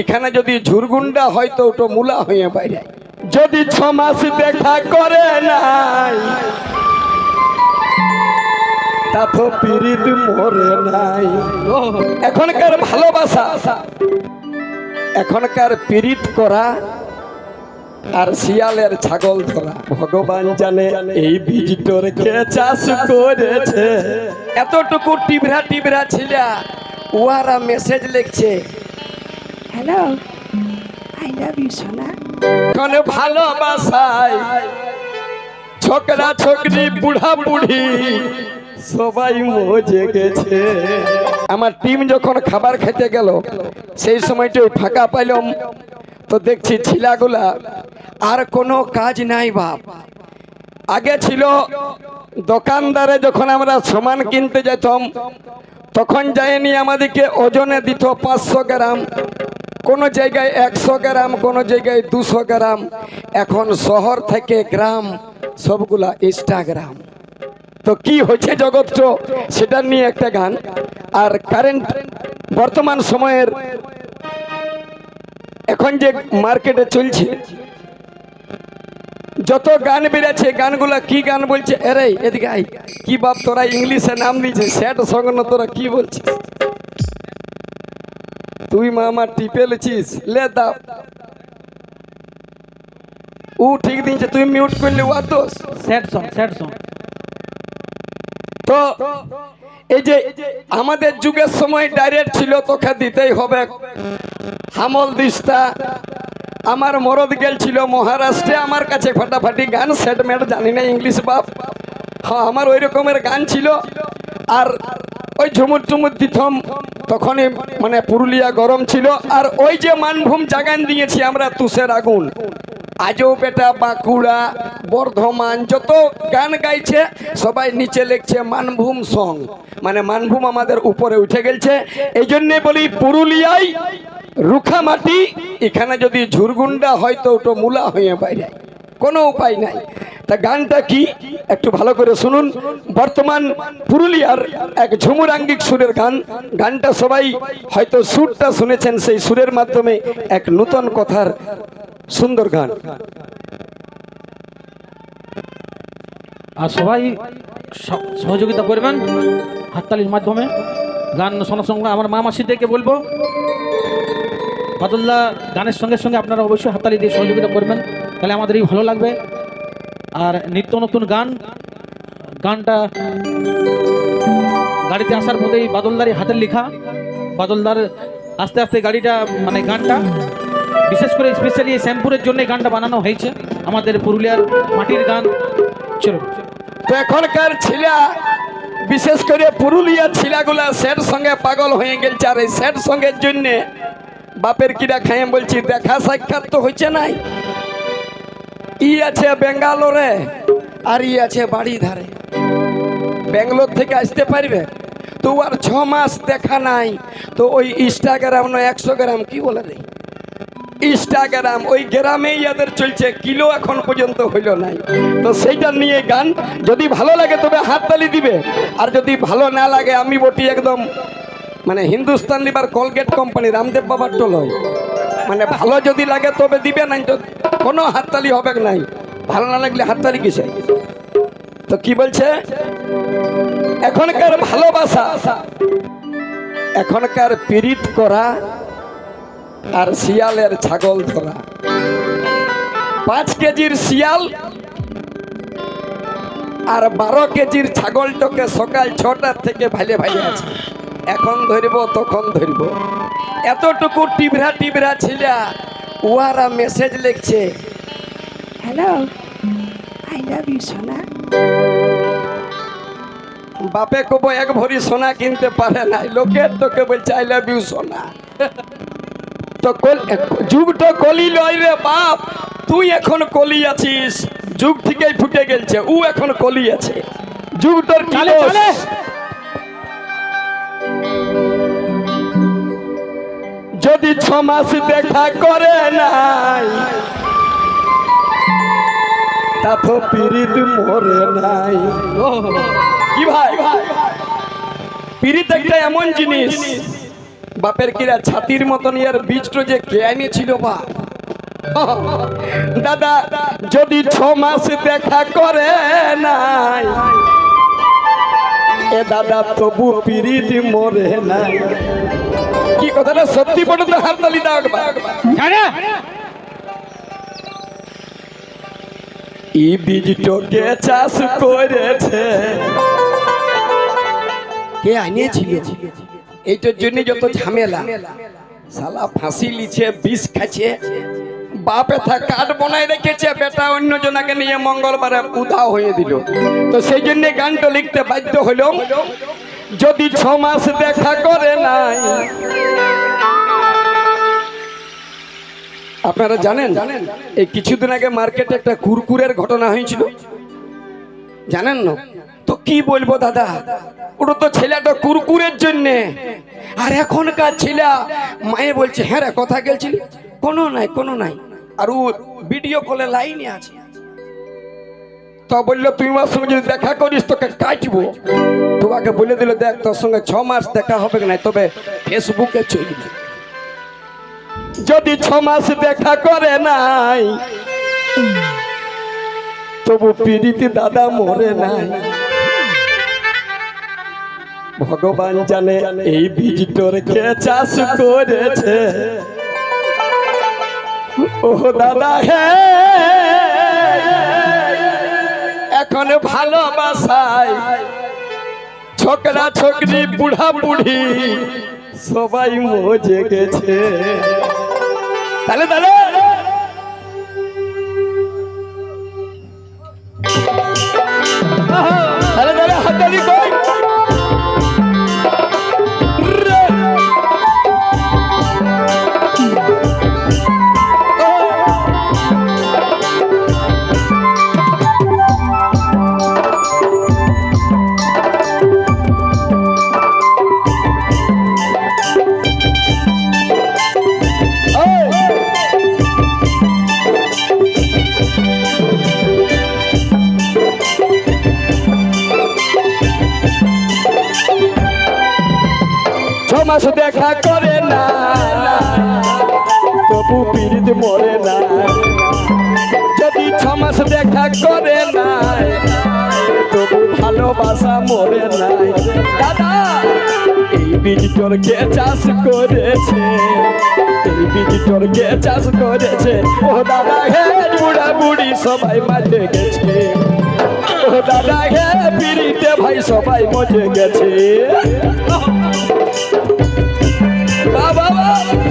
এখানে যদি ঝুরগুন্ডা হয় তো ওটা মুলা হয়ে বাইরে। যদি ছ মাস দেখা করে নাই তা তো পিরিত মরে নাই। এখনকার ভালোবাসা এখনকার পীড়িত করা আর শিয়ালের ছাগল ধরা। ভগবান জানে এই বীজটোর কে চাষ করেছে। এতটুকু টিবরা টিবরা ছিলা উহারা মেসেজ লিখছে হ্যালো আই লাভ ইউ সোনা এখন ভালোবাসায় ছোকরা ছোকরি বুড়া বুড়ি সবাই মজে গেছে। আমার টিম যখন খাবার খেতে গেল, সেই সময়টা ফাঁকা পাইলাম। তো দেখছি ছিলাগুলা আর কোনো কাজ নাই বাপ। আগে ছিল দোকানদারে যখন আমরা সমান কিনতে যেতাম, তখন যায়নি আমাদেরকে ওজনে দিত পাঁচশো গ্রাম। কোনো জায়গায় একশো গ্রাম, কোনো জায়গায় দুশো গ্রাম, এখন শহর থেকে গ্রাম, সবগুলা ইনস্টাগ্রাম তো কি হয়েছে জগৎ সেটা নিয়ে একটা গান। আর কারেন্ট বর্তমান সময়ের, এখন যে মার্কেটে চলছে, যত গান বেড়েছে, গানগুলা কি গান বলছে? এরে, এদিকে আই কি বাপ তোরা ইংলিশে নাম দিয়েছে স্যাড সঙ্গ তোরা কি বলছিস? তুই মা আমার টিপে লেছিস? লে দা ও ঠিক দিনছে তুই মিউট করলি ও দোষ স্যাড সং স্যাড সং তো এই যে আমাদের যুগের সময় ডাইরেক্ট ছিল তোকে দিতেই হবে। হামল দিস্তা আমার মরদ গেল ছিল মহারাষ্ট্রে আমার কাছে ফাটাফাটি গান সেটমেট জানি না ইংলিশ বাপ। হ্যাঁ আমার ওই রকমের গান ছিল। আর ওই ঝুমুর টুমুর দিতাম তখনই মানে পুরুলিয়া গরম ছিল, আর ওই যে মানভূম জাগান দিয়েছি আমরা তুষের আগুন। আজও বেটা বাঁকুড়া, বর্ধমান যত গান গাইছে, সবাই নিচে লিখছে মানভূম সং। মানে মানভূম আমাদের উপরে উঠে গেছে এই জন্যে বলি পুরুলিয়ায় রুখা মাটি এখানে যদি ঝুরগুন্ডা হয় তো ওটা মুলা হয়ে বাইরে। কোনো উপায় নাই। তা গানটা কি? একটু ভালো করে শুনুন। বর্তমান পুরুলিয়ার এক ঝুমুরাঙ্গিক সুরের গান। গানটা সবাই হয়তো সুরটা শুনেছেন, সেই সুরের মাধ্যমে এক নূতন কথার সুন্দর গান। আর সবাই সহযোগিতা করবেন হাততালির মাধ্যমে। গান শোনার সঙ্গে আমার মা মাসিদেরকে বলব, বাদুল্লাহ গানের সঙ্গে সঙ্গে আপনারা অবশ্যই হাততালি দিয়ে সহযোগিতা করবেন। তাহলে আমাদেরই ভালো লাগবে। আর নিত্য নতুন গান, গানটা গাড়িতে আসার পথেই বাদলদারি হাতের লেখা। বাদলদার আস্তে আস্তে গাড়িটা মানে গানটা, বিশেষ করে স্পেশালি এই শ্যামপুরের জন্য গানটা বানানো হয়েছে। আমাদের পুরুলিয়ার মাটির গান। চলো তো এখনকার ছিলা, বিশেষ করে পুরুলিয়ার ছিলাগুলা স্যার সঙ্গে পাগল হয়ে গেছে আর এই স্যার সঙ্গের জন্যে বাপের কিরা খাইয়ে বলছি, দেখা সাক্ষাৎ তো হয়েছে নাই। ই আছে বেঙ্গালোরে আর ই আছে বাড়ি ধারে ব্যাঙ্গালোর থেকে আসতে পারবে? তো আর ছ মাস দেখা নাই। তো ওই ইনস্টাগ্রাম না একশো গ্রাম, কি বলে রে? ইনস্টাগ্রাম, ওই গ্রামেই এদের চলছে, কিলো এখন পর্যন্ত হইল নাই। তো সেইটা নিয়ে গান, যদি ভালো লাগে তবে হাততালি দিবে। আর যদি ভালো না লাগে, আমি বটি একদম মানে Hindustan Lever Colgate company, Ramdev বাবার টোল মানে ভালো যদি লাগে তবে দিবে না কোনো হাততালি হবে নাই। ভালো না লাগলে হাততালি কিসে তো কি বলছে? এখনকার ভালোবাসা, এখনকার পীড়িত করা আর শিয়ালের ছাগল ধরা। পাঁচ কেজির শিয়াল আর বারো কেজির ছাগলটাকে সকাল ছটার থেকে ভালে ভালে আছে। এখন ধরব, তখন ধরব। এতটুকু টিবরা টিবরা ছিলা উহারা মেসেজ লিখছে। হ্যালো আই লাভ ইউ সোনা বাপে কব এক ভরি সোনা কিনতে পারে নাই। লোকের তোকে বলছে আই লাভ ইউ সোনা তো কল- তো কলি লয় রে বাপ। তুই এখন কলি আছিস। যুগ থেকেই ফুটে গেলছে ও এখন কলি আছে। যুগ তোর কি যদি ছ মাস দেখা করে নাই তা তো পিরিত মরে নাই। কি ভাই? পিরিত একটা এমন জিনিস বাপের কিরা ছাতির মতন ইয়ার বীজটা যে কে আনিয়েছিল বা? দাদা যদি ছ মাস দেখা করে নাই এ দাদা তবু পিরিত মরে নাই। কি কথাটা সত্যি পর্যন্ত হাততালি দাও একবার। জানে ই বীজটাকে চাষ করেছে। কে আনিয়েছিল? এইটার জন্য যত ঝামেলা। শালা ফাঁসি লিছে বিষ খাচ্ছে। বাপে থা কাঠ বনাই রেখেছে বেটা অন্য জনাকে নিয়ে মঙ্গলবারে উধাও হয়ে দিল। তো সেই জন্য গানটা লিখতে বাধ্য হলো। যদি ছ মাস দেখা করে নাই। আপনারা জানেন, এই কিছুদিন আগে মার্কেটে একটা কুরকুরের ঘটনা হয়েছিল? জানেন না? তো কি বলব দাদা? ওটা তো ছেলেটা কুরকুরের জন্য। আর এখনকার ছেলে, মায়ে বলছে হ্যাঁ রে, কথা গেলছিলি? কোনো নাই কোনো নাই। আর ও ভিডিও কলে লাইনে আছে। তো বলল, তুই আমার সঙ্গে যদি দেখা করিস, তোকে কাটবো। তোমাকে বলে দিল, দেখ, তোর সঙ্গে ছ মাস দেখা হবে না তবে ফেসবুকে চলবে যদি ছ মাস দেখা করে নাই, তবু পীড়িতি দাদা মরে নাই। ভগবান জানে এই বীজটোর কে চাষ করেছে। ও দাদা, হে। এখন ভালোবাসায় ছোকরা ছোকরি বুড়া বুড়ি সবাই মজে গেছে। তাহলে তাহলে মাস দেখা করে না। তবু পীড়িত মরে না। যদি ছ মাস দেখা করে না, তবু ভালোবাসা মরে নাই দাদা, এই বীজটোর কে চাষ করেছে? এই বীজটোর কে চাষ করেছে? ও দাদা, হে বুড়া বুড়ি, সবাই মাঝে গেছে। ও দাদা, হে পিড়িতে ভাই, সবাই মজে গেছে। বাবা বটে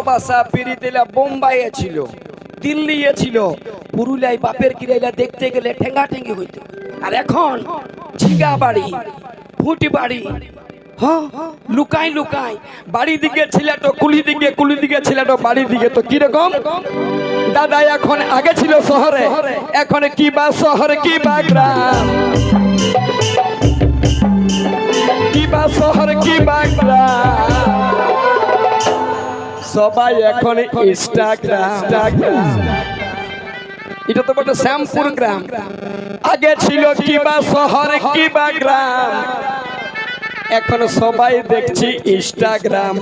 ভালোবাসা পিরিতেলা বোম্বাইয়ে ছিল, দিল্লিয়ে ছিল। পুরুলিয়ায় বাপের কিরাইলা দেখতে গেলে ঠেঙ্গা ঠেঙ্গি হইতো। আর এখন ঝিঙ্গা বাড়ি, ফুটি বাড়ি হ্যাঁ লুকাই লুকাই। বাড়ি দিকে ছেলেটো কুলি দিকে কুলি দিকে ছেলেটো বাড়ি দিকে। তো কীরকম? দাদা এখন আগে ছিল শহরে, এখন কি বা শহরে, কি বা গ্রাম? কি বা শহর, কি বা গ্রাম? সবাই এখন ইনস্টাগ্রাম এটা তো বটে শ্যামপুর গ্রাম। আগে ছিল কি বা শহর কি বা গ্রাম। এখন সবাই দেখছি ইনস্টাগ্রাম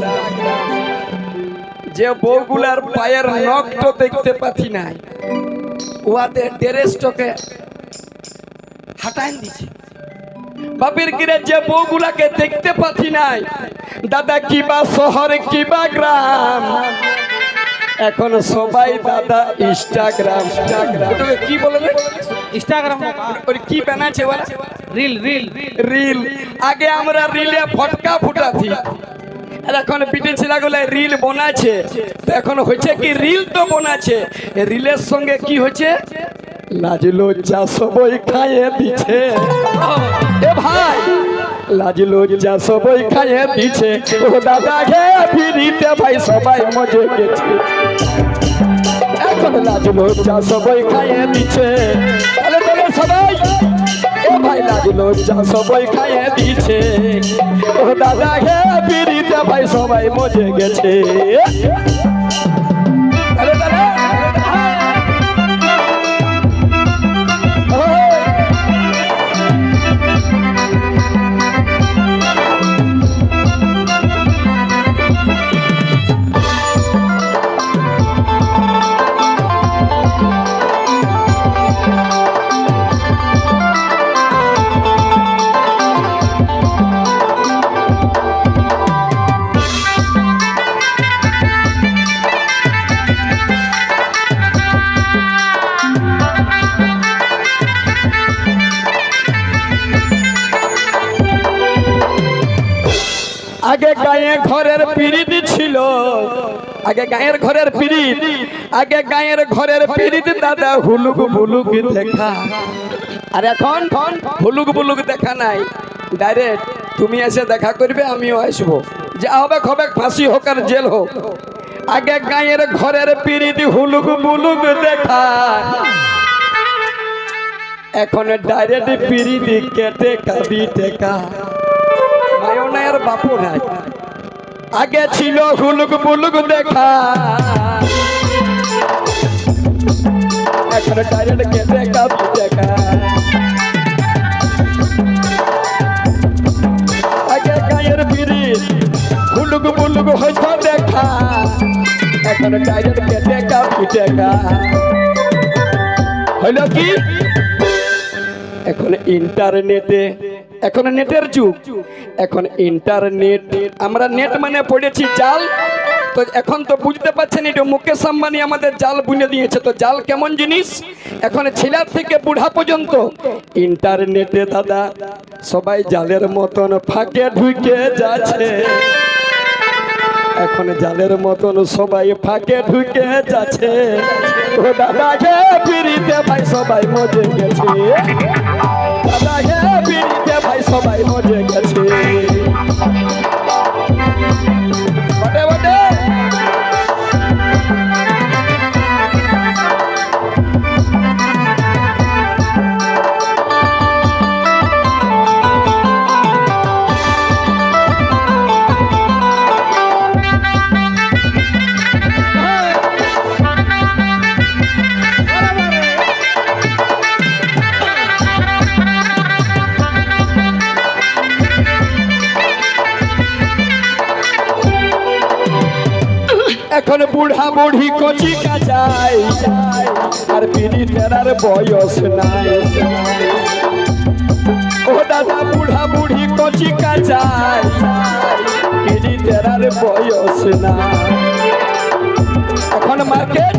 যে বউগুলার পায়ের নখটো দেখতে পাচ্ছি নাই। উহাদের ড্রেসটাকে হাটাইন দিছে। বাপের গিরে যে বউগুলাকে দেখতে পাচ্ছি নাই দাদা কিবা শহরে কিবা গ্রাম? এখন সবাই দাদা ইনস্টাগ্রাম। ইনস্টাগ্রাম কি বলে ইনস্টাগ্রাম ওর কি বানাচ্ছে রিল রিল। রিল। আগে আমরা রিলে ফটকা ফুটাছি এখন পিঠে ছেলেগুলো রিল বানাচ্ছে তো এখন হচ্ছে কি রিল তো বানাচ্ছে রিলের সঙ্গে কি হচ্ছে লাজলো চা সবই খাইয়ে এ ভাই লাজলো চা সবই খাইয়ে দিছে। ও দাদা হে ফিরিতে ভাই সবাই মজে গেছে। এখন লাজলো চা সবই খাইয়ে দিছে। তাহলে তাহলে সবাই ভাই লাজলো চা সবই খাইয়ে দিছে। ও দাদা হে ফিরিতে ভাই সবাই মজে গেছে। আগে গায়ের ঘরের পিড়িত, আগে গায়ের ঘরের পিড়িত দাদা হুলুক বুলুক দেখা। আর এখন হুলুক বুলুক দেখা নাই। ডাইরেক্ট তুমি এসে দেখা করবে, আমিও আসব। যা হবে হবে ফাঁসি হোক আর জেল হোক। আগে গায়ের ঘরের পিড়িত হুলুক বুলুক দেখা। এখন ডাইরেক্ট পিড়িত কেটে কাবি টেকা। আর বাপু নাই। আগে ছিল হুলুক বুলুক দেখা। এখন ডাইরেক্ট কেটে কাবি দেখা? আগে গায়ের বিড়ি হুলুক বুলুক হইতো দেখা। এখন ডাইরেক্ট কেটে কাবি দেখা? হইল কি? এখন ইন্টারনেটে, এখন নেটের যুগ। এখন ইন্টারনেট আমরা নেট মানে পড়েছি জাল। তো এখন তো বুঝতে পারছেন এটা মুকেশ আম্বানি আমাদের জাল বুনে দিয়েছে। তো জাল কেমন জিনিস? এখন ছেলের থেকে বুড়া পর্যন্ত। ইন্টারনেটে দাদা, সবাই জালের মতন ফাঁকে ঢুকে যাচ্ছে। এখন জালের মতন সবাই ফাঁকে ঢুকে যাচ্ছে। ও দাদা পিড়িতে ভাই সবাই মজে গেছে। দাদা গে পিড়িতে ভাই সবাই মজে গেছে। এখন বুড়া বুড়ি কচি কাজাই আর পিড়ি তেরার বয়স নাই। ও দাদা, বুড়া বুড়ি কচি কাজাই পিড়ি তেরার বয়স নাই। এখন মার্কেট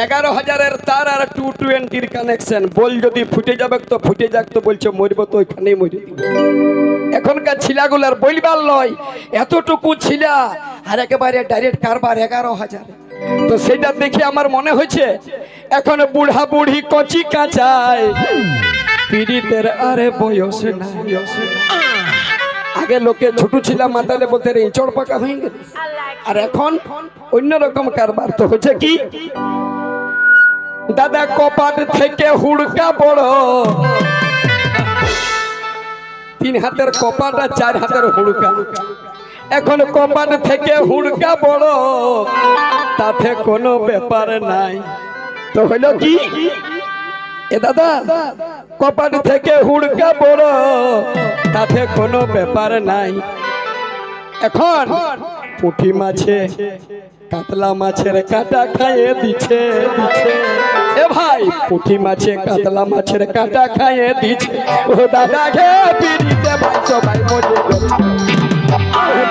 এগারো হাজারের তার আর টু টোয়েন্টির কানেকশন বল যদি ফুটে যাবে তো ফুটে যাক তো বলছে, মরব তো ওইখানেই মরে এখনকার ছিলাগুলার বলবার নয় এতটুকু ছিলা, আর একেবারে ডাইরেক্ট কারবার এগারো হাজার। তো সেটা দেখে আমার মনে হয়েছে, এখন বুড়া বুড়ি কচি কাঁচায়, পীড়িতের আরে বয়স আগে লোকে ছোট ছিলাম, মাতালে বলতে রে চড় পাকা হয়ে গেল আর এখন অন্যরকম কারবার তো হচ্ছে কি? দাদা কপাট থেকে হুড়কা বড়। তিন হাতের কপাট আর চার হাতের হুড়কা। এখন কপাট থেকে হুড়কা বড়। তাতে কোনো ব্যাপার নাই। তো হইল কি? এ দাদা, কপাট থেকে হুড়কা বড়। তাতে কোনো ব্যাপার নাই। এখন পুঁটি মাছে কাতলা মাছের কাটা খাইয়ে দিছে এ ভাই, পুঁটি মাছে কাতলা মাছের কাটা খাইয়ে দিছে ও দাদা গে পিড়িতে ভাই সবাই মজে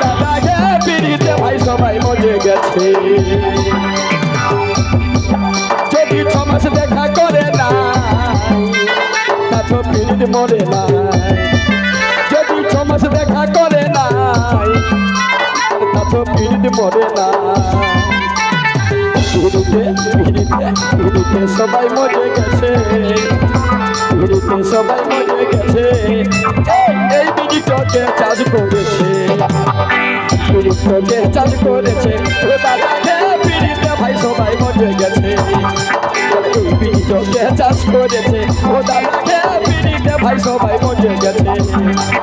দাদা গে পিড়িতে ভাই সবাই মজে গেছে। যদি ছ মাস দেখা করে না, তা তো পিড়িত মরে না। যদি ছ মাস দেখা করে না, তা তো পিড়িত মরে না। ভিড়িতে ভিড়িতে ভিড়িতে সবাই মরে গেছে। ভিড়িতে সবাই মরে গেছে। এই, বিড়িটাকে চাষ করেছে। বিড়িটাকে চাষ করেছে। বিড়িতে ভাই সবাই মরে গেছে। এই বিড়িটাকে চাষ করেছে। ও দাদা বিড়িতে ভাই সবাই মরে গেছে।